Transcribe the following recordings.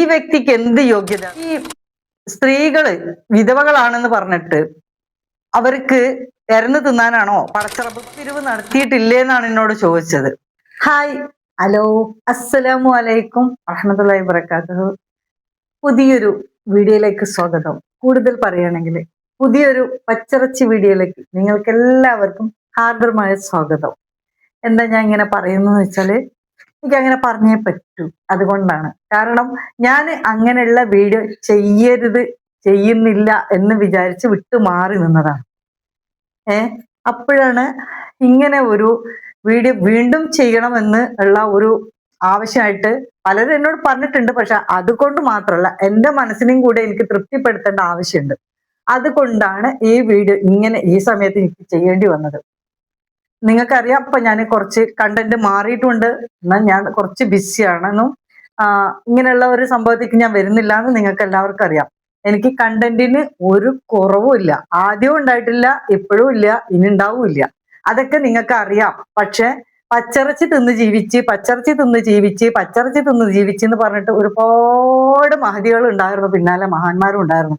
ഈ വ്യക്തിക്ക് എന്ത് യോഗ്യത? ഈ സ്ത്രീകൾ വിധവകളാണെന്ന് പറഞ്ഞിട്ട് അവർക്ക് എരന്ന് തിന്നാനാണോ? പടച്ചറപ്പ് തിരിവ് നടത്തിയിട്ടില്ലേ എന്നാണ് എന്നോട് ചോദിച്ചത്. ഹായ്. ഹലോ. അസ്സലാമു അലൈക്കും അഹമ്മദുല്ലാഹി വബറകാതുഹു. പുതിയൊരു വീഡിയോയിലേക്ക് സ്വാഗതം. കൂടുതൽ പറയുകയാണെങ്കിൽ പുതിയൊരു പച്ചിറച്ചി വീഡിയോയിലേക്ക് നിങ്ങൾക്ക് എല്ലാവർക്കും ഹാർദമായ സ്വാഗതം. എന്താ ഞാൻ ഇങ്ങനെ പറയുന്നത് വെച്ചാൽ എനിക്ക് അങ്ങനെ പറഞ്ഞേ പറ്റൂ. അതുകൊണ്ടാണ്. കാരണം ഞാൻ അങ്ങനെയുള്ള വീഡിയോ ചെയ്യരുത് ചെയ്യുന്നില്ല എന്ന് വിചാരിച്ച് വിട്ടു മാറി നിന്നതാണ്. ഏ? അപ്പോഴാണ് ഇങ്ങനെ ഒരു വീഡിയോ വീണ്ടും ചെയ്യണമെന്ന് ഉള്ള ഒരു ആവശ്യമായിട്ട് പലരും എന്നോട് പറഞ്ഞിട്ടുണ്ട്. പക്ഷെ അതുകൊണ്ട് മാത്രമല്ല എന്റെ മനസ്സിനെയും കൂടെ എനിക്ക് തൃപ്തിപ്പെടുത്തേണ്ട ആവശ്യമുണ്ട്. അതുകൊണ്ടാണ് ഈ വീഡിയോ ഇങ്ങനെ ഈ സമയത്ത് എനിക്ക് ചെയ്യേണ്ടി വന്നത്. നിങ്ങൾക്കറിയാം ഇപ്പൊ ഞാൻ കുറച്ച് കണ്ടന്റ് മാറിയിട്ടുണ്ട്. എന്നാൽ ഞാൻ കുറച്ച് ബിസിയാണെന്നും ഇങ്ങനെയുള്ള ഒരു സംഭവത്തേക്ക് ഞാൻ വരുന്നില്ല എന്ന് നിങ്ങൾക്ക് എല്ലാവർക്കും അറിയാം. എനിക്ക് കണ്ടന്റിന് ഒരു കുറവും ഇല്ല. ആദ്യവും ഉണ്ടായിട്ടില്ല ഇപ്പോഴും ഇല്ല ഇനി ഉണ്ടാവില്ല അതൊക്കെ നിങ്ങൾക്ക് അറിയാം പക്ഷെ പച്ചിറച്ചി തിന്ന് ജീവിച്ച് പച്ചിറച്ചി തിന്ന് ജീവിച്ച് പച്ചിറച്ചി തിന്ന് ജീവിച്ച് എന്ന് പറഞ്ഞിട്ട് ഒരുപാട് മഹതികൾ ഉണ്ടായിരുന്നു. പിന്നാലെ മഹാന്മാരും ഉണ്ടായിരുന്നു.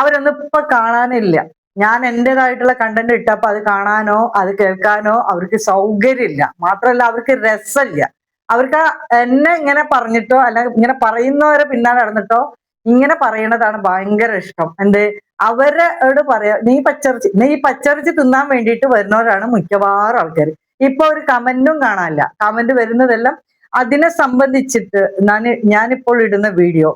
അവരൊന്നും ഇപ്പൊ കാണാനില്ല. ഞാൻ എന്റെതായിട്ടുള്ള കണ്ടന്റ് ഇട്ടപ്പോൾ അത് കാണാനോ അത് കേൾക്കാനോ അവർക്ക് സൗകര്യമില്ല. മാത്രമല്ല അവർക്ക് രസമില്ല. അവർക്ക് എന്നെ ഇങ്ങനെ പറഞ്ഞിട്ടോ അല്ലെങ്കിൽ ഇങ്ങനെ പറയുന്നവരെ പിന്നാലെ നടന്നിട്ടോ ഇങ്ങനെ പറയണതാണ് ഭയങ്കര ഇഷ്ടം. എന്ത്? അവരോട് പറയാ നീ പച്ചറിച്ച് നീ പച്ചറിച്ച് തിന്നാൻ വേണ്ടിയിട്ട് വരുന്നവരാണ് മിക്കവാറും ആൾക്കാർ ഇപ്പൊ ഒരു കമന്റും കാണാനില്ല. കമന്റ് വരുന്നതെല്ലാം അതിനെ സംബന്ധിച്ചിട്ട് ഞാൻ ഞാനിപ്പോൾ ഇടുന്ന വീഡിയോ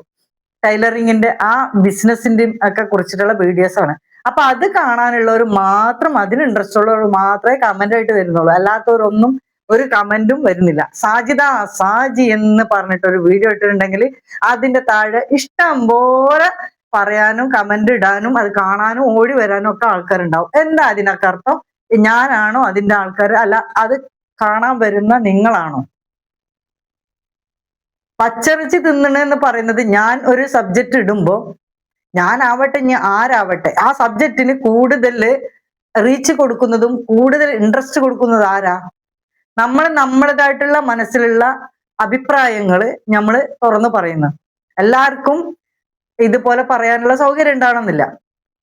ടൈലറിങ്ങിന്റെ ആ ബിസിനസിന്റെയും ഒക്കെ കുറിച്ചിട്ടുള്ള വീഡിയോസ് ആണ് അപ്പൊ അത് കാണാനുള്ളവർ മാത്രം അതിന് ഇൻട്രസ്റ്റ് ഉള്ളവർ മാത്രമേ കമന്റ് ആയിട്ട് വരുന്നുള്ളൂ. അല്ലാത്തവരൊന്നും ഒരു കമന്റും വരുന്നില്ല. സാജിദ സാജി എന്ന് പറഞ്ഞിട്ട് ഒരു വീഡിയോ ഇട്ടിട്ടുണ്ടെങ്കിൽ അതിന്റെ താഴെ ഇഷ്ടം പോലെ പറയാനും കമന്റ് ഇടാനും അത് കാണാനും ഓടി വരാനും ഒക്കെ ആൾക്കാരുണ്ടാവും. എന്താ അതിനൊക്കെ അർത്ഥം? ഞാനാണോ അതിന്റെ ആൾക്കാർ? അല്ല അത് കാണാൻ വരുന്ന നിങ്ങളാണോ? പച്ചറിച്ച് തിന്നണെന്ന് പറയുന്നത് ഞാൻ ഒരു സബ്ജക്റ്റ് ഇടുമ്പോ ഞാനാവട്ടെ ഇനി ആരാവട്ടെ? ആ സബ്ജക്റ്റിന് കൂടുതൽ റീച്ച് കൊടുക്കുന്നതും കൂടുതൽ ഇൻട്രസ്റ്റ് കൊടുക്കുന്നത് ആരാ? നമ്മൾ നമ്മളതായിട്ടുള്ള മനസ്സിലുള്ള അഭിപ്രായങ്ങൾ നമ്മൾ തുറന്നു പറയുന്നു. എല്ലാവർക്കും ഇതുപോലെ പറയാനുള്ള സൗകര്യം ഉണ്ടാവണമെന്നില്ല.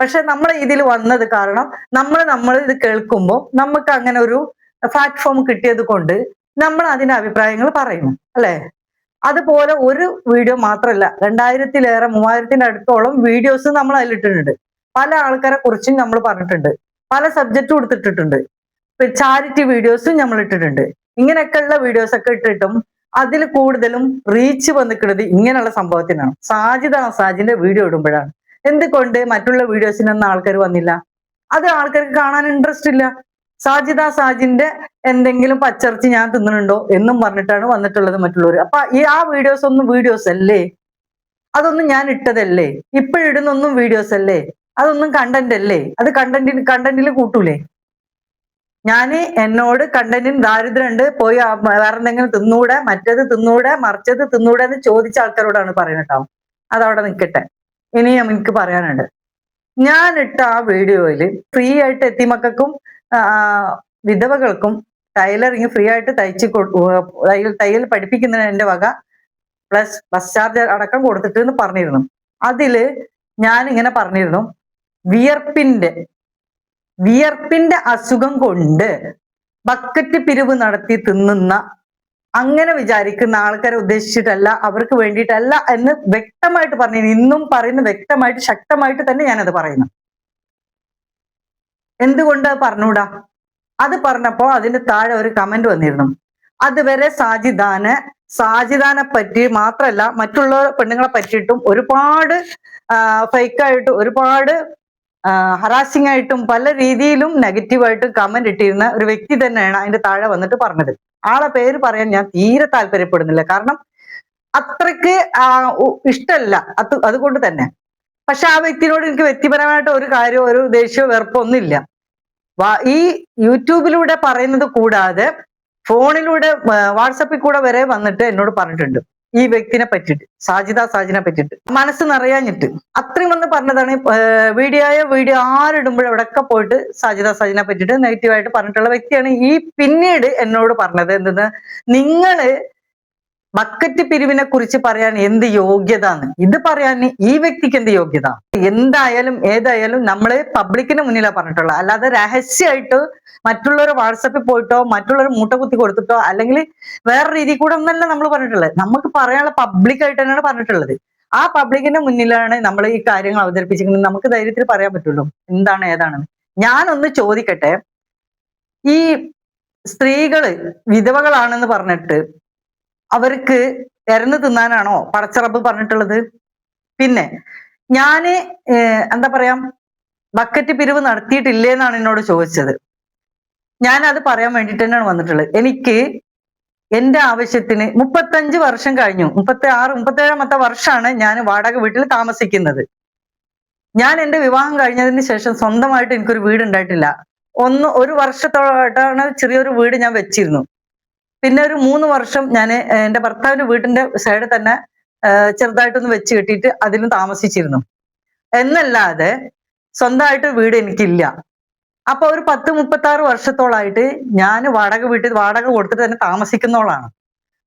പക്ഷെ നമ്മൾ ഇതിൽ വന്നത് കാരണം നമ്മൾ നമ്മൾ ഇത് കേൾക്കുമ്പോൾ നമുക്ക് അങ്ങനെ ഒരു പ്ലാറ്റ്ഫോം കിട്ടിയത് കൊണ്ട് നമ്മൾ അതിന്റെ അഭിപ്രായങ്ങൾ പറയുന്നു. അല്ലെ? അതുപോലെ ഒരു വീഡിയോ മാത്രമല്ല രണ്ടായിരത്തിലേറെ മൂവായിരത്തിന്റെ അടുത്തോളം വീഡിയോസ് നമ്മൾ അതിലിട്ടിട്ടുണ്ട്. പല ആൾക്കാരെ കുറിച്ചും നമ്മൾ പറഞ്ഞിട്ടുണ്ട്. പല സബ്ജക്റ്റും കൊടുത്തിട്ടിട്ടുണ്ട് ചാരിറ്റി വീഡിയോസും നമ്മൾ ഇട്ടിട്ടുണ്ട്. ഇങ്ങനെയൊക്കെയുള്ള വീഡിയോസ് ഒക്കെ ഇട്ടിട്ടും അതിൽ കൂടുതലും റീച്ച് വന്നിക്കുന്നത് ഇങ്ങനെയുള്ള സംഭവത്തിനാണ്. സാജിദ് സാജിന്റെ വീഡിയോ ഇടുമ്പോഴാണ്. എന്തുകൊണ്ട് മറ്റുള്ള വീഡിയോസിനൊന്നും ആൾക്കാർ വന്നില്ല? അത് ആൾക്കാർക്ക് കാണാൻ ഇൻട്രസ്റ്റ് ഇല്ല. സാജിദ സാജിന്റെ എന്തെങ്കിലും പച്ചർച്ചി ഞാൻ തിന്നുന്നുണ്ടോ എന്നും പറഞ്ഞിട്ടാണ് വന്നിട്ടുള്ളത് മറ്റുള്ളവർ അപ്പൊ ഈ ആ വീഡിയോസ് ഒന്നും വീഡിയോസ് അല്ലേ? അതൊന്നും ഞാൻ ഇട്ടതല്ലേ? ഇപ്പോഴിടുന്നൊന്നും വീഡിയോസ് അല്ലേ? അതൊന്നും കണ്ടന്റ് അല്ലേ? അത് കണ്ടന്റിന് കണ്ടന്റിൽ കൂട്ടൂലേ? ഞാൻ എന്നോട് കണ്ടന്റിന് ദാരിദ്ര്യമുണ്ട് പോയി വേറെ എന്തെങ്കിലും തിന്നൂടെ മറ്റേത് തിന്നൂടെ മറിച്ചത് തിന്നൂടെ എന്ന് ചോദിച്ച ആൾക്കാരോടാണ് പറയുന്നത് കേട്ടോ അതവിടെ നിൽക്കട്ടെ ഇനിയും എനിക്ക് പറയാനുണ്ട്. ഞാൻ ഇട്ട ആ വീഡിയോയിൽ ഫ്രീ ആയിട്ട് എത്തിമക്കും വിധവകൾക്കും ടൈലറിങ് ഫ്രീ ആയിട്ട് തയ്ച്ച് തയ്യൽ തയ്യൽ പഠിപ്പിക്കുന്നതിന് എന്റെ വക പ്ലസ് ബസ് ചാർജ് അടക്കം കൊടുത്തിട്ട് എന്ന് പറഞ്ഞിരുന്നു. അതിൽ ഞാൻ ഇങ്ങനെ പറഞ്ഞിരുന്നു. വിയർപ്പിന്റെ വിയർപ്പിന്റെ അസുഖം കൊണ്ട് ബക്കറ്റ് പിരിവ് നടത്തി തിന്നുന്ന അങ്ങനെ വിചാരിക്കുന്ന ആൾക്കാരെ ഉദ്ദേശിച്ചിട്ടല്ല അവർക്ക് വേണ്ടിയിട്ടല്ല എന്ന് വ്യക്തമായിട്ട് പറഞ്ഞു ഇന്നും പറയുന്ന വ്യക്തമായിട്ട് ശക്തമായിട്ട് തന്നെ ഞാനത് പറയുന്നു. എന്തുകൊണ്ട് പറഞ്ഞൂടാ? അത് പറഞ്ഞപ്പോ അതിന് താഴെ ഒരു കമന്റ് വന്നിരുന്നു. അതുവരെ സാജിദാന് സാജിദാനെ പറ്റി മാത്രമല്ല മറ്റുള്ള പെണ്ണുങ്ങളെ പറ്റിയിട്ടും ഒരുപാട് ഫേക്കായിട്ട് ഒരുപാട് ഹറാസിംഗ് ആയിട്ടും പല രീതിയിലും നെഗറ്റീവായിട്ടും കമന്റ് ഇട്ടിരുന്ന ഒരു വ്യക്തി തന്നെയാണ് അതിന്റെ താഴെ വന്നിട്ട് പറഞ്ഞത്. ആളെ പേര് പറയാൻ ഞാൻ തീരെ താല്പര്യപ്പെടുന്നില്ല. കാരണം അത്രയ്ക്ക് ഇഷ്ടമല്ല അത് അതുകൊണ്ട് തന്നെ. പക്ഷെ ആ വ്യക്തിനോട് എനിക്ക് വ്യക്തിപരമായിട്ട് ഒരു കാര്യം ഒരു ദേഷ്യമോ വെറുപ്പോ ഒന്നുമില്ല. ഈ യൂട്യൂബിലൂടെ പറയുന്നത് കൂടാതെ ഫോണിലൂടെ വാട്സപ്പിൽ കൂടെ വരെ വന്നിട്ട് എന്നോട് പറഞ്ഞിട്ടുണ്ട്. ഈ വ്യക്തിനെ പറ്റിയിട്ട് സാജിദ സാജിനെ പറ്റിട്ട് മനസ്സ് നിറയാഞ്ഞിട്ട്. അത്രയും വന്ന് പറഞ്ഞതാണ് വീഡിയോയോ വീഡിയോ ആരിടുമ്പോഴും എവിടെയൊക്കെ പോയിട്ട് സാജിദ സാജിനെ പറ്റിയിട്ട് നെഗറ്റീവായിട്ട് പറഞ്ഞിട്ടുള്ള വ്യക്തിയാണ് ഈ പിന്നീട് എന്നോട് പറഞ്ഞത്. എന്തെന്ന്? നിങ്ങൾ ബക്കറ്റ് പിരിവിനെ കുറിച്ച് പറയാൻ എന്ത് യോഗ്യത എന്ന് ഇത് പറയാൻ ഈ വ്യക്തിക്ക് എന്ത് യോഗ്യത? എന്തായാലും ഏതായാലും നമ്മൾ പബ്ലിക്കിന് മുന്നിലാണ് പറഞ്ഞിട്ടുള്ളത്. അല്ലാതെ രഹസ്യമായിട്ട് മറ്റുള്ളവർ വാട്സപ്പിൽ പോയിട്ടോ മറ്റുള്ളവർ മൂട്ട കുത്തി കൊടുത്തിട്ടോ അല്ലെങ്കിൽ വേറെ രീതി കൂടെ ഒന്നല്ല നമ്മൾ പറഞ്ഞിട്ടുള്ളത്. നമുക്ക് പറയാനുള്ള പബ്ലിക്കായിട്ട് തന്നെയാണ് പറഞ്ഞിട്ടുള്ളത്. ആ പബ്ലിക്കിന്റെ മുന്നിലാണ് നമ്മൾ ഈ കാര്യങ്ങൾ അവതരിപ്പിച്ചിരിക്കുന്നത്. നമുക്ക് ധൈര്യത്തിൽ പറയാൻ പറ്റുള്ളൂ. എന്താണ് ഏതാണെന്ന് ഞാനൊന്ന് ചോദിക്കട്ടെ. ഈ സ്ത്രീകൾ വിധവകളാണെന്ന് പറഞ്ഞിട്ട് അവർക്ക് എരന്ന് തിന്നാനാണോ പടച്ചറബ് പറഞ്ഞിട്ടുള്ളത്? പിന്നെ ഞാൻ എന്താ പറയാ ബക്കറ്റ് പിരിവ് നടത്തിയിട്ടില്ലേ എന്നാണ് എന്നോട് ചോദിച്ചത്. ഞാൻ അത് പറയാൻ വേണ്ടിട്ട് തന്നെയാണ് വന്നിട്ടുള്ളത്. എനിക്ക് എന്റെ ആവശ്യത്തിന് മുപ്പത്തഞ്ച് വർഷം കഴിഞ്ഞു. മുപ്പത്തി ആറ് മുപ്പത്തേഴാമത്തെ വർഷമാണ് ഞാൻ വാടക വീട്ടിൽ താമസിക്കുന്നത്. ഞാൻ എന്റെ വിവാഹം കഴിഞ്ഞതിന് ശേഷം സ്വന്തമായിട്ട് എനിക്കൊരു വീട് ഉണ്ടായിട്ടില്ല ഒന്ന് ഒരു വർഷത്തോട്ടാണ് ചെറിയൊരു വീട് ഞാൻ വെച്ചിരുന്നു. പിന്നെ ഒരു മൂന്ന് വർഷം ഞാൻ എന്റെ ഭർത്താവിന്റെ വീട്ടിന്റെ സൈഡിൽ തന്നെ ചെറുതായിട്ടൊന്ന് വെച്ച് കെട്ടിയിട്ട് അതിലും താമസിച്ചിരുന്നു. എന്നല്ലാതെ സ്വന്തമായിട്ട് വീട് എനിക്കില്ല. അപ്പൊ ഒരു പത്ത് മുപ്പത്തി ആറ് വർഷത്തോളായിട്ട് ഞാൻ വാടക വീട്ടിൽ വാടക കൊടുത്തിട്ട് തന്നെ താമസിക്കുന്നോളാണ്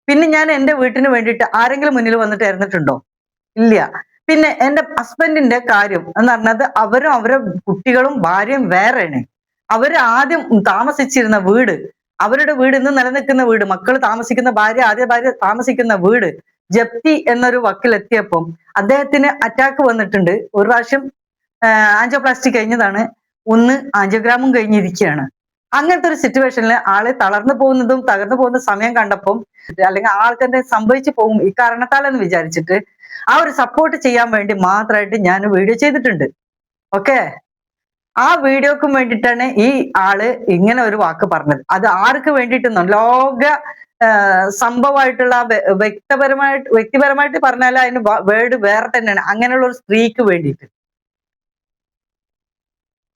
പിന്നെ ഞാൻ എന്റെ വീട്ടിന് വേണ്ടിയിട്ട് ആരെങ്കിലും മുന്നിൽ വന്നിട്ട് ഇറന്നിട്ടുണ്ടോ ഇല്ല. പിന്നെ എന്റെ ഹസ്ബൻഡിന്റെ കാര്യം എന്ന് പറഞ്ഞത് അവരും അവരെ കുട്ടികളും ഭാര്യയും വേറെയാണ്. അവർ ആദ്യം താമസിച്ചിരുന്ന വീട് അവരുടെ വീട് ഇന്ന് നിലനിൽക്കുന്ന വീട് മക്കൾ താമസിക്കുന്ന ഭാര്യ ആദ്യ ഭാര്യ താമസിക്കുന്ന വീട് ജപ്തി എന്നൊരു വക്കിലെത്തിയപ്പം അദ്ദേഹത്തിന് അറ്റാക്ക് വന്നിട്ടുണ്ട്. ഒരു പ്രാവശ്യം ആൻജോപ്ലാസ്റ്റി കഴിഞ്ഞതാണ്. ഒന്ന് ആൻജിയോഗ്രാമും കഴിഞ്ഞിരിക്കുകയാണ്. അങ്ങനത്തെ ഒരു സിറ്റുവേഷനിൽ ആൾ തളർന്നു പോകുന്നതും തകർന്നു പോകുന്ന സമയം കണ്ടപ്പം അല്ലെങ്കിൽ ആൾക്ക് എന്തെങ്കിലും സംഭവിച്ചു പോകും ഈ കാരണത്താലെന്ന് വിചാരിച്ചിട്ട് ആ ഒരു സപ്പോർട്ട് ചെയ്യാൻ വേണ്ടി മാത്രമായിട്ട് ഞാൻ വീഡിയോ ചെയ്തിട്ടുണ്ട്. ഓക്കെ ആ വീഡിയോക്കും വേണ്ടിയിട്ടാണ് ഈ ആൾ ഇങ്ങനെ ഒരു വാക്ക് പറഞ്ഞത്. അത് ആർക്ക് വേണ്ടിയിട്ടൊന്നും ലോക സംഭവമായിട്ടുള്ള വ്യക്തപരമായിട്ട് വ്യക്തിപരമായിട്ട് പറഞ്ഞാൽ അതിന് വേർഡ് വേറെ തന്നെയാണ്. അങ്ങനെയുള്ള ഒരു സ്ത്രീക്ക് വേണ്ടിയിട്ട്.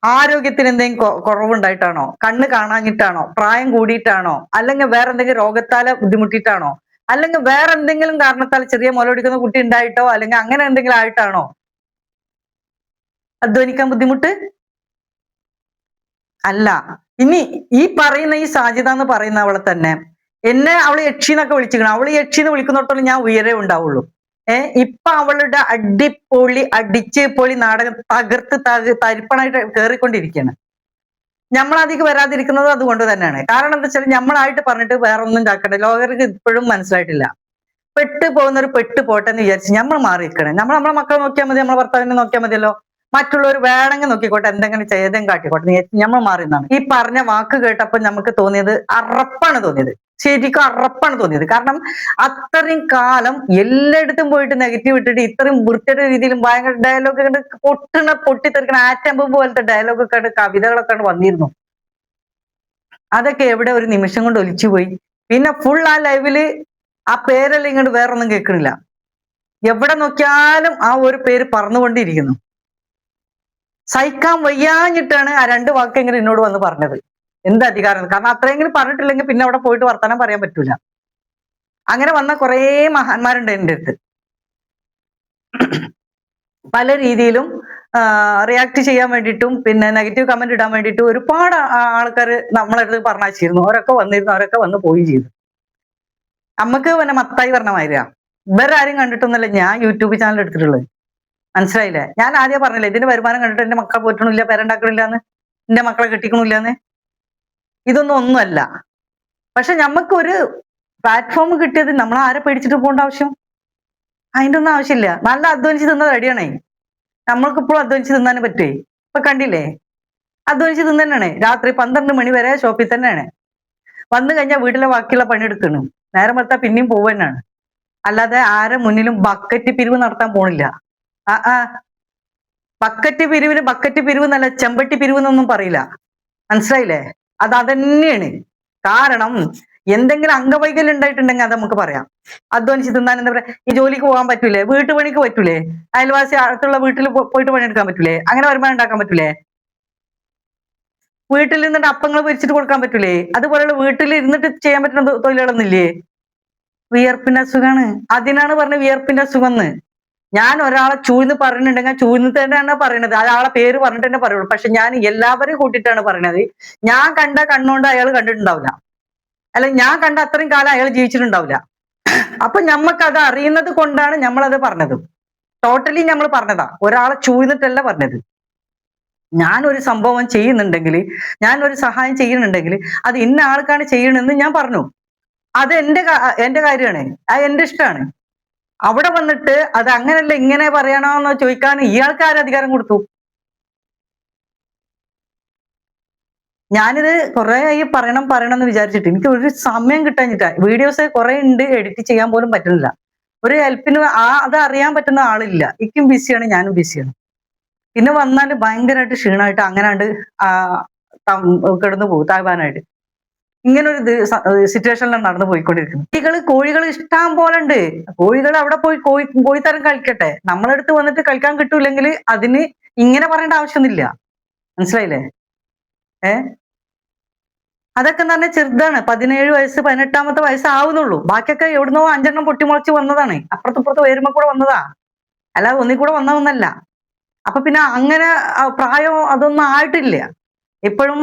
ആരോഗ്യത്തിന് എന്തെങ്കിലും കുറവുണ്ടായിട്ടാണോ? കണ്ണ് കാണാഞ്ഞിട്ടാണോ? പ്രായം കൂടിയിട്ടാണോ? അല്ലെങ്കിൽ വേറെ എന്തെങ്കിലും രോഗത്താലെ ബുദ്ധിമുട്ടിയിട്ടാണോ? അല്ലെങ്കിൽ വേറെ എന്തെങ്കിലും കാരണത്താൽ ചെറിയ മുലപിടിക്കുന്ന കുട്ടി ഉണ്ടായിട്ടോ? അല്ലെങ്കിൽ അങ്ങനെ എന്തെങ്കിലും ആയിട്ടാണോ? അധ്വാനിക്കാൻ ബുദ്ധിമുട്ട്? അല്ല. ഇനി ഈ പറയുന്ന ഈ സാധ്യത എന്ന് പറയുന്ന അവളെ തന്നെ എന്നെ അവൾ യക്ഷി എന്നൊക്കെ വിളിച്ചിരിക്കണം. അവൾ യക്ഷി എന്ന് വിളിക്കുന്നിടത്തോളം ഞാൻ ഉയരേ ഉണ്ടാവുള്ളൂ. ഏർ ഇപ്പൊ അവളുടെ അടിപൊളി അടിച്ച് പൊളി നാടകം തകർത്ത് തക തരിപ്പണായിട്ട് കയറിക്കൊണ്ടിരിക്കുകയാണ് നമ്മളധികം വരാതിരിക്കുന്നത് അതുകൊണ്ട് തന്നെയാണ്. കാരണം എന്താ വെച്ചാൽ നമ്മളായിട്ട് പറഞ്ഞിട്ട് വേറെ ഒന്നും ഉണ്ടാക്കണ്ട ലോകർക്ക് ഇപ്പോഴും മനസ്സിലായിട്ടില്ല. പെട്ട് പോകുന്ന ഒരു പെട്ട് പോട്ടെ എന്ന് വിചാരിച്ച് നമ്മൾ മാറിയിരിക്കണം. നമ്മൾ നമ്മളെ മക്കളെ നോക്കിയാൽ മതി നമ്മളെ ഭർത്താവിനെ നോക്കിയാൽ മതിയല്ലോ. മറ്റുള്ളവർ വേണമെങ്കിൽ നോക്കിക്കോട്ടെ എന്തെങ്കിലും ചെയ്തേം കാട്ടിക്കോട്ടെ. നമ്മൾ മാറിയെന്നാണ് ഈ പറഞ്ഞ വാക്ക് കേട്ടപ്പോൾ നമുക്ക് തോന്നിയത് അറപ്പാണ് തോന്നിയത്. ശരിക്കും അറപ്പാണ് തോന്നിയത്. കാരണം അത്രയും കാലം എല്ലായിടത്തും പോയിട്ട് നെഗറ്റീവ് ഇട്ടിട്ട് ഇത്രയും വൃത്തിയുടെ രീതിയിലും ഭയങ്കര ഡയലോഗ് കണ്ട് പൊട്ടണ പൊട്ടിത്തെറിക്കണ ആറ്റമ്പ് പോലത്തെ ഡയലോഗ് ഒക്കെ കണ്ട് കവിതകളൊക്കെ വന്നിരുന്നു. അതൊക്കെ എവിടെ ഒരു നിമിഷം കൊണ്ട് ഒലിച്ചുപോയി പിന്നെ ഫുൾ ആ ലൈവിൽ ആ പേരെല്ലാം ഇങ്ങോട്ട് വേറൊന്നും കേൾക്കണില്ല. എവിടെ നോക്കിയാലും ആ ഒരു പേര് പറന്നുകൊണ്ടിരിക്കുന്നു. സഹിക്കാൻ വയ്യാഞ്ഞിട്ടാണ് ആ രണ്ട് വാക്ക് ഇങ്ങനെ എന്നോട് വന്ന് പറഞ്ഞത്. എന്ത് അധികാരം? കാരണം അത്രയെങ്കിലും പറഞ്ഞിട്ടില്ലെങ്കിൽ പിന്നെ അവിടെ പോയിട്ട് വർത്തമാനം പറയാൻ പറ്റൂല. അങ്ങനെ വന്ന കുറേ മഹാന്മാരുണ്ട് എന്റെ അടുത്ത്. പല രീതിയിലും റിയാക്ട് ചെയ്യാൻ വേണ്ടിയിട്ടും പിന്നെ നെഗറ്റീവ് കമന്റ് ഇടാൻ വേണ്ടിയിട്ടും ഒരുപാട് ആൾക്കാർ നമ്മളെ അടുത്ത് പറഞ്ഞയച്ചിരുന്നു. അവരൊക്കെ വന്നിരുന്നു അവരൊക്കെ വന്ന് പോയി ചെയ്തു. നമുക്ക് പിന്നെ മത്തായി പറഞ്ഞ മാതിരിയാ. ഇവരാരും കണ്ടിട്ടൊന്നുമല്ല. ഞാൻ യൂട്യൂബ് ചാനൽ എടുത്തിട്ടുള്ളത്. മനസ്സിലായില്ലേ? ഞാൻ ആദ്യം പറഞ്ഞില്ലേ ഇതിന്റെ വരുമാനം കണ്ടിട്ട് എന്റെ മക്കളെ പോറ്റണില്ല പേരുണ്ടാക്കണില്ല എന്ന് എന്റെ മക്കളെ കെട്ടിക്കണില്ല എന്ന് ഇതൊന്നും ഒന്നുമല്ല. പക്ഷെ നമുക്ക് ഒരു പ്ലാറ്റ്ഫോം കിട്ടിയത് നമ്മൾ ആരെ പേടിച്ചിട്ട് പോകേണ്ട ആവശ്യം? അതിന്റെ ഒന്നും ആവശ്യമില്ല. നല്ല അധ്വാനിച്ച് തിന്ന റെഡിയാണേ. നമ്മൾക്ക് ഇപ്പോഴും അധ്വാനിച്ച് തിന്നാനും പറ്റേ? ഇപ്പൊ കണ്ടില്ലേ? അധ്വാനിച്ച് തിന്നന്നെയാണ്. രാത്രി പന്ത്രണ്ട് മണി വരെ ഷോപ്പിൽ തന്നെയാണ്. വന്നു കഴിഞ്ഞാൽ വീട്ടിലെ ബാക്കിയുള്ള പണിയെടുക്കണം. നേരം വെളുത്താൽ പിന്നെയും പോവന്നാണ്. അല്ലാതെ ആരെ മുന്നിലും ബക്കറ്റ് പിരിവ് നടത്താൻ പോണില്ല. ആ ബക്കറ്റ് പിരിവിന് ബക്കറ്റ് പിരിവ് എന്നല്ല ചെമ്പട്ടി പിരിവ് എന്നൊന്നും പറയില്ല. മനസ്സിലായില്ലേ? അത് അതന്നെയാണ്. കാരണം എന്തെങ്കിലും അംഗവൈകല്യം ഉണ്ടായിട്ടുണ്ടെങ്കിൽ അത് നമുക്ക് പറയാം. അധ്വാനിച്ച് തിന്നാൻ എന്താ പറയാ ഈ ജോലിക്ക് പോകാൻ പറ്റൂലേ? വീട്ടുപണിക്ക് പറ്റൂലേ? അയൽവാസി അടുത്തുള്ള വീട്ടിൽ പോയിട്ട് പണിയെടുക്കാൻ പറ്റൂലേ? അങ്ങനെ വരുമാനം ഉണ്ടാക്കാൻ പറ്റൂലേ? വീട്ടിൽ നിന്നിട്ട് അപ്പങ്ങൾ പൊരിച്ചിട്ട് കൊടുക്കാൻ പറ്റൂലേ? അതുപോലെയുള്ള വീട്ടിൽ ഇരുന്നിട്ട് ചെയ്യാൻ പറ്റുന്ന തൊഴിലുകളൊന്നുമില്ലേ വിയർപ്പിന്റെ അസുഖമാണ് അതിനാണ് പറഞ്ഞത് വിയർപ്പിന്റെ അസുഖം എന്ന്. ഞാൻ ഒരാളെ ചൂഴ്ന്ന് പറഞ്ഞിട്ടുണ്ടെങ്കിൽ ചൂഴ്ന്ന് തന്നെയാണ് പറയണത്. അയാളെ പേര് പറഞ്ഞിട്ട് തന്നെ പറയുള്ളൂ. പക്ഷെ ഞാൻ എല്ലാവരെയും കൂട്ടിയിട്ടാണ് പറയണത്. ഞാൻ കണ്ട കണ്ണുകൊണ്ട് അയാൾ കണ്ടിട്ടുണ്ടാവില്ല. അല്ല ഞാൻ കണ്ട അത്രയും കാലം അയാൾ ജീവിച്ചിട്ടുണ്ടാവില്ല. അപ്പൊ അത് അറിയുന്നത് കൊണ്ടാണ് നമ്മളത് പറഞ്ഞത്. ടോട്ടലി നമ്മൾ പറഞ്ഞതാ. ഒരാളെ ചൂഴ്ന്നിട്ടല്ല പറഞ്ഞത്. ഞാൻ ഒരു സംഭവം ചെയ്യുന്നുണ്ടെങ്കിൽ ഞാൻ ഒരു സഹായം ചെയ്യുന്നുണ്ടെങ്കിൽ അത് ഇന്ന ആൾക്കാണ് ചെയ്യണമെന്ന് ഞാൻ പറഞ്ഞു. അത് എന്റെ എന്റെ കാര്യമാണ്. അത് എന്റെ ഇഷ്ടമാണ്. അവിടെ വന്നിട്ട് അത് അങ്ങനല്ല ഇങ്ങനെ പറയണമെന്ന് ചോദിക്കാൻ ഇയാൾക്ക് ആര് അധികാരം കൊടുത്തു? ഞാനിത് കുറെ ആയി പറയണം പറയണം എന്ന് വിചാരിച്ചിട്ട് എനിക്ക് ഒരു സമയം കിട്ടാഞ്ഞിട്ടാ. വീഡിയോസ് കുറെ ഉണ്ട് എഡിറ്റ് ചെയ്യാൻ പോലും പറ്റുന്നില്ല. ഒരു ഹെൽപ്പിന് ആ അത് അറിയാൻ പറ്റുന്ന ആളില്ല. ഇക്കും ബിസിയാണ് ഞാനും ബിസിയാണ്. പിന്നെ വന്നാൽ ഭയങ്കരമായിട്ട് ക്ഷീണമായിട്ട് അങ്ങനാണ്ട് കിടന്നു പോകും താഴ്വാനായിട്ട്. ഇങ്ങനെ ഒരു സിറ്റുവേഷനിലാണ് നടന്നു പോയിക്കൊണ്ടിരിക്കുന്നത്. കോഴികൾ കോഴികൾ ഇഷ്ടം പോലെ ഉണ്ട് കോഴികൾ അവിടെ പോയി കോഴി കോഴിത്തരം കളിക്കട്ടെ. നമ്മളെടുത്ത് വന്നിട്ട് കളിക്കാൻ കിട്ടൂല്ലെങ്കിൽ അതിന് ഇങ്ങനെ പറയേണ്ട ആവശ്യമൊന്നുമില്ല. മനസ്സിലായില്ലേ? ഏ? അതൊക്കെ എന്ന് പറഞ്ഞാൽ ചെറുതാണ്. പതിനേഴ് വയസ്സ് പതിനെട്ടാമത്തെ വയസ്സാവുന്നുള്ളൂ. ബാക്കിയൊക്കെ എവിടുന്നോ അഞ്ചെണ്ണം പൊട്ടിമുളച്ച് വന്നതാണ്. അപ്പുറത്തും ഇപ്പുറത്ത് വരുമ്പോ കൂടെ വന്നതാ. അല്ലാതെ ഒന്നിൽ കൂടെ വന്നതൊന്നല്ല അപ്പൊ പിന്നെ അങ്ങനെ പ്രായം അതൊന്നും ആയിട്ടില്ല. ഇപ്പോഴും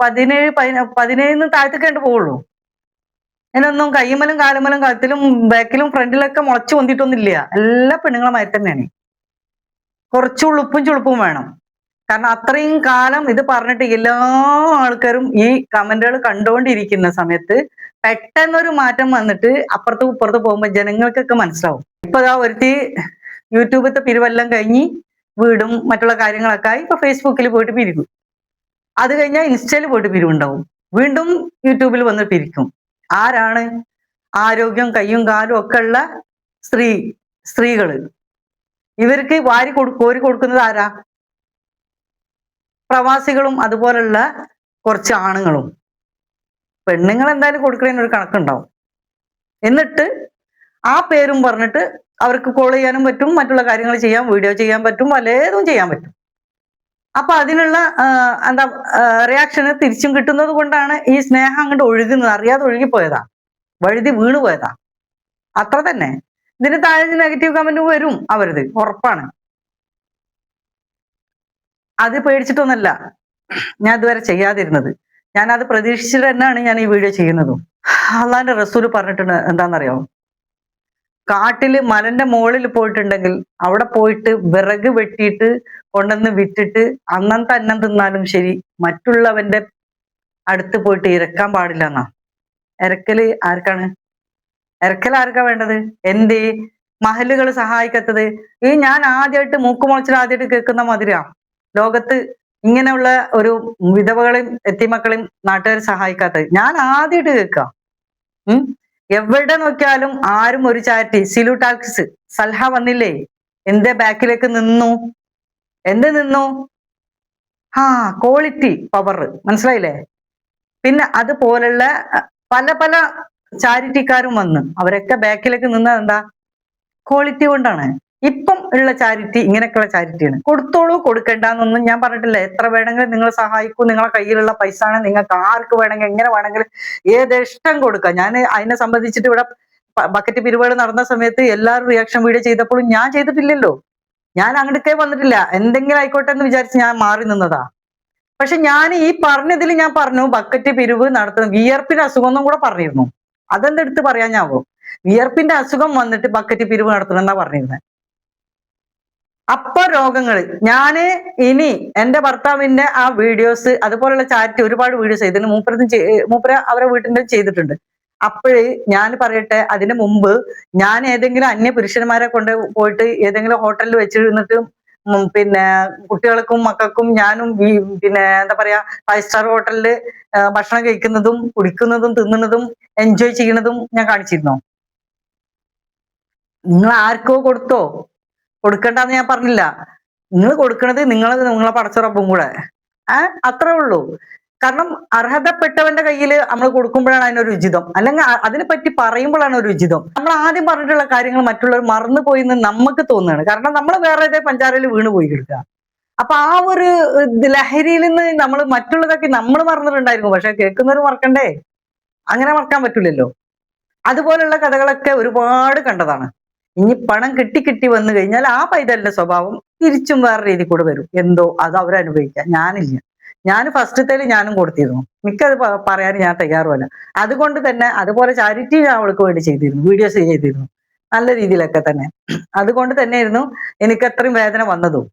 പതിനേഴ് പതിന പതിനേഴിന്ന് താഴ്ത്തിക്കേണ്ടി പോവുള്ളൂ. അതിനൊന്നും കയ്യുമലും കാലുമലും കഴുത്തിലും ബാക്കിലും ഫ്രണ്ടിലൊക്കെ മുളച്ചു പൊന്തിട്ടൊന്നുമില്ല എല്ലാ പെണ്ണുങ്ങളുമായി തന്നെയാണ്. കുറച്ച് ഉളുപ്പും ചുളുപ്പും വേണം. കാരണം അത്രയും കാലം ഇത് പറഞ്ഞിട്ട് എല്ലാ ആൾക്കാരും ഈ കമന്റുകൾ കണ്ടുകൊണ്ടിരിക്കുന്ന സമയത്ത് പെട്ടെന്നൊരു മാറ്റം വന്നിട്ട് അപ്പുറത്തും ഇപ്പുറത്ത് പോകുമ്പോൾ ജനങ്ങൾക്കൊക്കെ മനസ്സിലാവും. ഇപ്പൊ ഇതാ ഒരുത്തി യൂട്യൂബത്തെ പിരിവെല്ലാം കഴിഞ്ഞ് വീടും മറ്റുള്ള കാര്യങ്ങളൊക്കെ ആയി ഇപ്പൊ ഫേസ്ബുക്കിൽ പോയിട്ട് പിരിക്കും അത് കഴിഞ്ഞാൽ ഇൻസ്റ്റയിൽ പോയിട്ട് പിരിവുണ്ടാവും. വീണ്ടും യൂട്യൂബിൽ വന്ന് പിരിക്കും. ആരാണ്? ആരോഗ്യം കയ്യും കാലും ഒക്കെ ഉള്ള സ്ത്രീ സ്ത്രീകൾ. ഇവർക്ക് വാരി കൊടു കോരി കൊടുക്കുന്നത് ആരാ? പ്രവാസികളും അതുപോലുള്ള കുറച്ച് ആണുങ്ങളും. പെണ്ണുങ്ങൾ എന്തായാലും കൊടുക്കുന്നതിന് ഒരു കണക്കുണ്ടാവും. എന്നിട്ട് ആ പേരും പറഞ്ഞിട്ട് അവർക്ക് കോൾ ചെയ്യാനും പറ്റും മറ്റുള്ള കാര്യങ്ങൾ ചെയ്യാം വീഡിയോ ചെയ്യാൻ പറ്റും പലതും ചെയ്യാൻ പറ്റും. അപ്പൊ അതിനുള്ള എന്താ റിയാക്ഷന് തിരിച്ചും കിട്ടുന്നത് കൊണ്ടാണ് ഈ സ്നേഹം അങ്ങോട്ട് ഒഴുകുന്നത്. അറിയാതെ ഒഴുകിപ്പോയതാ. വഴുതി വീണു പോയതാ. അത്ര തന്നെ. ഇതിന് താഴെ നെഗറ്റീവ് കമന്റ് വരും അവരത്. ഉറപ്പാണ്. അത് പേടിച്ചിട്ടൊന്നല്ല. ഞാൻ ഇതുവരെ ചെയ്യാതിരുന്നത്. ഞാൻ അത് പ്രതീക്ഷിച്ചിട്ട് തന്നെയാണ് ഞാൻ ഈ വീഡിയോ ചെയ്യുന്നതും. അള്ളാന്റെ റസൂൽ പറഞ്ഞിട്ടുണ്ട് എന്താണെന്നറിയോ കാട്ടിൽ മലന്റെ മുകളിൽ പോയിട്ടുണ്ടെങ്കിൽ അവിടെ പോയിട്ട് വിറക് വെട്ടിയിട്ട് കൊണ്ടുവന്ന് വിറ്റിട്ട് അന്നത്തെ അന്നം തിന്നാലും ശരി. മറ്റുള്ളവന്റെ അടുത്ത് പോയിട്ട് ഇരക്കാൻ പാടില്ല എന്നാ. ഇരക്കൽ ആർക്കാണ്? ഇരക്കൽ ആർക്കാ വേണ്ടത്? എന്തേ? മഹലുകൾ സഹായിക്കാത്തത്? ഈ ഞാൻ ആദ്യമായിട്ട് മൂക്കുമുളച്ചിൽ ആദ്യമായിട്ട് കേൾക്കുന്ന മാതിരിയാ. ലോകത്ത് ഇങ്ങനെയുള്ള ഒരു വിധവകളെയും എത്തിമക്കളെയും നാട്ടുകാർ സഹായിക്കാത്തത്. ഞാൻ ആദ്യമായിട്ട് കേൾക്കാം. ഉം? എവിടെ നോക്കിയാലും ആരും ഒരു ചാരിറ്റി. സിലു ടാക്സ്. സൽഹ വന്നില്ലേ? എന്റെ ബാക്കിലേക്ക് നിന്നു? എന്ത് നിന്നു? ആ ക്വാളിറ്റി പവർ മനസ്സിലായില്ലേ? പിന്നെ അതുപോലുള്ള പല പല ചാരിറ്റിക്കാരും വന്ന് അവരൊക്കെ ബാക്കിലേക്ക് നിന്നത് എന്താ? ക്വാളിറ്റി കൊണ്ടാണ്. ഇപ്പം ഉള്ള ചാരിറ്റി ഇങ്ങനെയൊക്കെയുള്ള ചാരിറ്റിയാണ് കൊടുത്തോളൂ കൊടുക്കണ്ടെന്നൊന്നും ഞാൻ പറഞ്ഞിട്ടില്ല. എത്ര വേണമെങ്കിലും നിങ്ങളെ സഹായിക്കൂ. നിങ്ങളെ കയ്യിലുള്ള പൈസ ആണ് നിങ്ങൾക്ക് ആർക്ക് വേണമെങ്കിൽ എങ്ങനെ വേണമെങ്കിലും ഏത് ഇഷ്ടം കൊടുക്കാം. ഞാൻ അതിനെ സംബന്ധിച്ചിട്ട് ഇവിടെ ബക്കറ്റ് പിരിപാട് നടന്ന സമയത്ത് എല്ലാവരും റിയാക്ഷൻ വീഡിയോ ചെയ്തപ്പോഴും ഞാൻ ചെയ്തിട്ടില്ലല്ലോ. ഞാൻ അങ്ങോട്ടേ വന്നിട്ടില്ല. എന്തെങ്കിലും ആയിക്കോട്ടെ എന്ന് വിചാരിച്ച് ഞാൻ മാറി നിന്നതാ. പക്ഷെ ഞാൻ ഈ പറഞ്ഞതിൽ ഞാൻ പറഞ്ഞു ബക്കറ്റ് പിരിവ് നടത്തുന്ന വിയർപ്പിന്റെ അസുഖം എന്നും കൂടെ പറഞ്ഞിരുന്നു. അതെന്തെടുത്ത് പറയാൻ ഞാവോ വിയർപ്പിന്റെ അസുഖം വന്നിട്ട് ബക്കറ്റ് പിരിവ് നടത്തണം എന്നാ പറഞ്ഞിരുന്നത് അപ്പൊ രോഗങ്ങൾ ഞാൻ ഇനി എന്റെ ഭർത്താവിന്റെ ആ വീഡിയോസ് അതുപോലുള്ള ചാറ്റ് ഒരുപാട് വീഡിയോസ് ഇതിന് മൂപ്പരത്തും മൂപ്പര അവരെ വീട്ടിന്റെ ചെയ്തിട്ടുണ്ട്. അപ്പോഴ് ഞാൻ പറയട്ടെ അതിന് മുമ്പ് ഞാൻ ഏതെങ്കിലും അന്യ പുരുഷന്മാരെ കൊണ്ട് പോയിട്ട് ഏതെങ്കിലും ഹോട്ടലിൽ വെച്ചിരുന്നിട്ട് പിന്നെ കുട്ടികൾക്കും മക്കൾക്കും ഞാനും പിന്നെ എന്താ പറയാ ഫൈവ് സ്റ്റാർ ഹോട്ടലിൽ ഭക്ഷണം കഴിക്കുന്നതും കുടിക്കുന്നതും തിന്നുന്നതും എൻജോയ് ചെയ്യുന്നതും ഞാൻ കാണിച്ചിരുന്നോ? നിങ്ങൾ ആർക്കോ കൊടുത്തോ? കൊടുക്കണ്ടെന്ന് ഞാൻ പറഞ്ഞില്ല. നിങ്ങൾ കൊടുക്കണത് നിങ്ങൾ നിങ്ങളെ പടച്ചുറപ്പും കൂടെ. ആ അത്രേ ഉള്ളൂ. കാരണം അർഹതപ്പെട്ടവന്റെ കയ്യിൽ നമ്മൾ കൊടുക്കുമ്പോഴാണ് അതിനൊരു ഉചിതം. അല്ലെങ്കിൽ അതിനെ പറ്റി പറയുമ്പോഴാണ് ഒരു ഉചിതം. നമ്മൾ ആദ്യം പറഞ്ഞിട്ടുള്ള കാര്യങ്ങൾ മറ്റുള്ളവർ മറന്നു പോയി എന്ന് നമുക്ക് തോന്നുകയാണ്. കാരണം നമ്മൾ വേറെ ഏതേ പഞ്ചാരയിൽ വീണ് പോയി കിടക്കുക. അപ്പൊ ആ ഒരു ലഹരിയിൽ നിന്ന് നമ്മൾ മറ്റുള്ളതൊക്കെ നമ്മൾ മറന്നിട്ടുണ്ടായിരുന്നു. പക്ഷെ കേൾക്കുന്നവർ മറക്കണ്ടേ? അങ്ങനെ മറക്കാൻ പറ്റില്ലല്ലോ. അതുപോലുള്ള കഥകളൊക്കെ ഒരുപാട് കണ്ടതാണ്. ഇനി പണം കിട്ടി കിട്ടി വന്നു കഴിഞ്ഞാൽ ആ പൈതലിന്റെ സ്വഭാവം തിരിച്ചും വേറെ രീതി കൂടെ വരും. എന്തോ അത് അവരനുഭവിക്കാം ഞാനില്ല. ഞാൻ ഫസ്റ്റത്തേൽ ഞാനും കൊടുത്തിരുന്നു. മിക്ക അത് പറയാൻ ഞാൻ തയ്യാറുമല്ല. അതുകൊണ്ട് തന്നെ അതുപോലെ ചാരിറ്റി ഞാൻ അവൾക്ക് വേണ്ടി ചെയ്തിരുന്നു. വീഡിയോസ് ചെയ്തിരുന്നു. നല്ല രീതിയിലൊക്കെ തന്നെ. അതുകൊണ്ട് തന്നെയായിരുന്നു എനിക്ക് അത്രയും വേദന വന്നതും.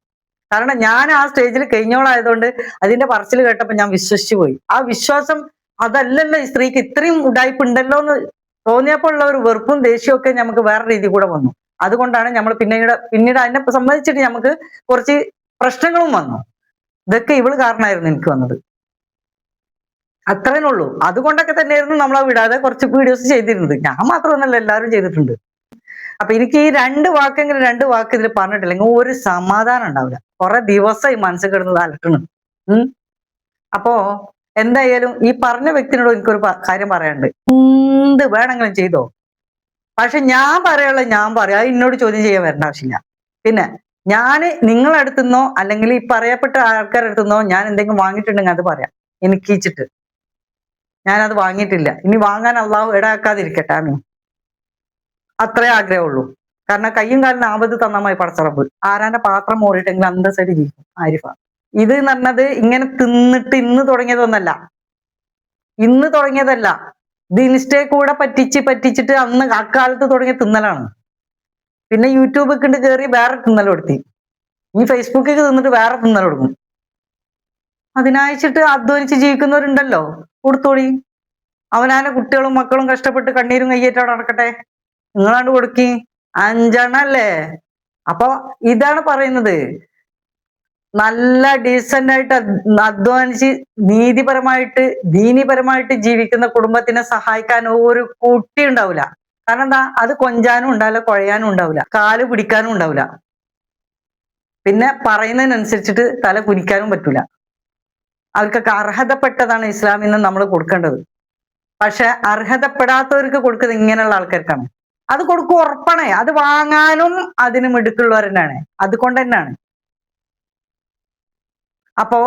കാരണം ഞാൻ ആ സ്റ്റേജിൽ കഴിഞ്ഞോളായതുകൊണ്ട് അതിന്റെ പറച്ചിൽ കേട്ടപ്പോൾ ഞാൻ വിശ്വസിച്ചു പോയി ആ വിശ്വാസം അതല്ലല്ലോ ഈ സ്ത്രീക്ക് ഇത്രയും ഉടായ്പ ഉണ്ടല്ലോ എന്ന് തോന്നിയപ്പോൾ ഉള്ള ഒരു വെറുപ്പും ദേഷ്യവും ഒക്കെ നമുക്ക് വേറെ രീതി കൂടെ വന്നു. അതുകൊണ്ടാണ് നമ്മൾ പിന്നീട് പിന്നീട് അതിനെ സംബന്ധിച്ചിട്ട് നമുക്ക് കുറച്ച് പ്രശ്നങ്ങളും വന്നു. ഇതൊക്കെ ഇവൾ കാരണമായിരുന്നു എനിക്ക് വന്നത്. അത്രേ ഉള്ളൂ. അതുകൊണ്ടൊക്കെ തന്നെയായിരുന്നു നമ്മൾ വിടാതെ കുറച്ച് വീഡിയോസ് ചെയ്തിരുന്നത്. ഞാൻ മാത്രമൊന്നല്ല എല്ലാവരും ചെയ്തിട്ടുണ്ട്. അപ്പൊ എനിക്ക് ഈ രണ്ട് വാക്കെങ്കിലും രണ്ട് വാക്ക് ഇതിൽ പറഞ്ഞിട്ടില്ലെങ്കിൽ ഒരു സമാധാനം ഉണ്ടാവില്ല. കുറെ ദിവസമായി മനസ്സിൽ കിടന്നത് അലട്ടണം ഉം. അപ്പോ എന്തായാലും ഈ പറഞ്ഞ വ്യക്തിനോട് എനിക്കൊരു കാര്യം പറയാനുണ്ട്. എന്ത് വേണമെങ്കിലും ചെയ്തോ. പക്ഷെ ഞാൻ പറയാനുള്ള ഞാൻ പറയാം. അത് എന്നോട് ചോദ്യം ചെയ്യാൻ വരേണ്ട ആവശ്യമില്ല. പിന്നെ ഞാൻ നിങ്ങളെ അടുത്തുനിന്നോ അല്ലെങ്കിൽ ഈ പറയപ്പെട്ട ആൾക്കാരുടെ അടുത്തുനിന്നോ ഞാൻ എന്തെങ്കിലും വാങ്ങിയിട്ടുണ്ടെങ്കിൽ അത് പറയാം. എനിക്ക് ഇച്ചിട്ട്. ഞാനത് വാങ്ങിയിട്ടില്ല. ഇനി വാങ്ങാൻ അള്ളാഹു ഇടാക്കാതിരിക്കട്ടെ ആമീൻ. അത്രേ ആഗ്രഹമുള്ളൂ കാരണം കയ്യും കാലിന് ആപത്ത് തന്നമായി പടച്ചറപ്പ് ആരാന്റെ പാത്രം മോറിയിട്ടെങ്കിൽ അന്തസ്സായിട്ട് ജീവിക്കും. ആരിഫ. ഇത് എന്ന് പറഞ്ഞത് ഇങ്ങനെ തിന്നിട്ട് ഇന്ന് തുടങ്ങിയതൊന്നല്ല. ഇന്ന് തുടങ്ങിയതല്ല. ഇത് ഇൻസ്റ്റേ കൂടെ പറ്റിച്ച് പറ്റിച്ചിട്ട് അന്ന് അക്കാലത്ത് തുടങ്ങിയ തിന്നലാണ്. പിന്നെ യൂട്യൂബിൽ കണ്ട് കയറി വേറെ തിന്നൽ കൊടുത്തി. ഈ ഫേസ്ബുക്കിൽ തിന്നിട്ട് വേറെ തിന്നൽ കൊടുക്കും. അതിനായിച്ചിട്ട് അധ്വാനിച്ച് ജീവിക്കുന്നവരുണ്ടല്ലോ. കൊടുത്തോളി അവനാനെ കുട്ടികളും മക്കളും കഷ്ടപ്പെട്ട് കണ്ണീരും കയ്യേറ്റോടെ നടക്കട്ടെ. നിങ്ങളാണ്ട് കൊടുക്കി. അഞ്ചെണ്ണല്ലേ? അപ്പൊ ഇതാണ് പറയുന്നത്. നല്ല ഡീസന്റ് ആയിട്ട് അധ്വാനിച്ച് നീതിപരമായിട്ട് ദീനിപരമായിട്ട് ജീവിക്കുന്ന കുടുംബത്തിനെ സഹായിക്കാൻ ഒരു കുട്ടി ഉണ്ടാവില്ല കാരണം എന്താ? അത് കൊഞ്ചാനും ഉണ്ടാവില്ല കുഴയാനും ഉണ്ടാവില്ല കാൽ പിടിക്കാനും ഉണ്ടാവില്ല. പിന്നെ പറയുന്നതിനനുസരിച്ചിട്ട് തല കുനിക്കാനും പറ്റൂല. അവർക്കൊക്കെ അർഹതപ്പെട്ടതാണ് ഇസ്ലാമിൽ നിന്ന് നമ്മൾ കൊടുക്കേണ്ടത്. പക്ഷെ അർഹതപ്പെടാത്തവർക്ക് കൊടുക്കുന്നത് ഇങ്ങനെയുള്ള ആൾക്കാർക്കാണ്. അത് കൊടുക്കും ഉറപ്പണേ. അത് വാങ്ങാനും അതിന് മിടുക്കുള്ളവർ തന്നെയാണ്. അതുകൊണ്ട് തന്നെയാണ്. അപ്പോ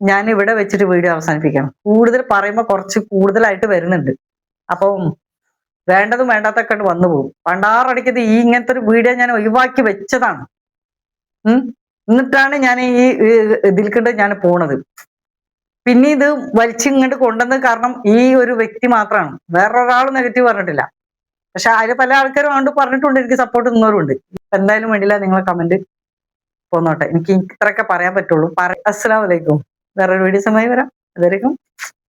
ഞാൻ ഇവിടെ വെച്ചിട്ട് വീഡിയോ അവസാനിപ്പിക്കണം കൂടുതൽ പറയുമ്പോൾ കുറച്ച് കൂടുതലായിട്ട് വരുന്നുണ്ട്. അപ്പം വേണ്ടതും വേണ്ടാത്തൊക്കെ വന്നു പോകും. പണ്ടാറടിക്കത് ഈ ഇങ്ങനത്തെ ഒരു വീഡിയോ ഞാൻ ഒഴിവാക്കി വെച്ചതാണ്. എന്നിട്ടാണ് ഞാൻ ഈ ഇതിൽ കണ്ട് ഞാൻ പോണത്. പിന്നെ ഇത് വലിച്ചിങ്ങോട്ട് കൊണ്ടുവന്നത് കാരണം ഈ ഒരു വ്യക്തി മാത്രമാണ് വേറൊരാൾ നെഗറ്റീവ് പറഞ്ഞിട്ടില്ല. പക്ഷെ അതിൽ പല ആൾക്കാരും അതുകൊണ്ട് പറഞ്ഞിട്ടുണ്ട് എനിക്ക് സപ്പോർട്ട് നിന്നവരുണ്ട്. എന്തായാലും വേണ്ടില്ല നിങ്ങളെ കമന്റ് പോന്നോട്ടെ. എനിക്ക് ഇത്രയൊക്കെ പറയാൻ പറ്റുള്ളൂ. പറ അസ്സലാമലൈക്കും വേറൊരു വീഡിയോ സമയം വരാം. അതുവരെയും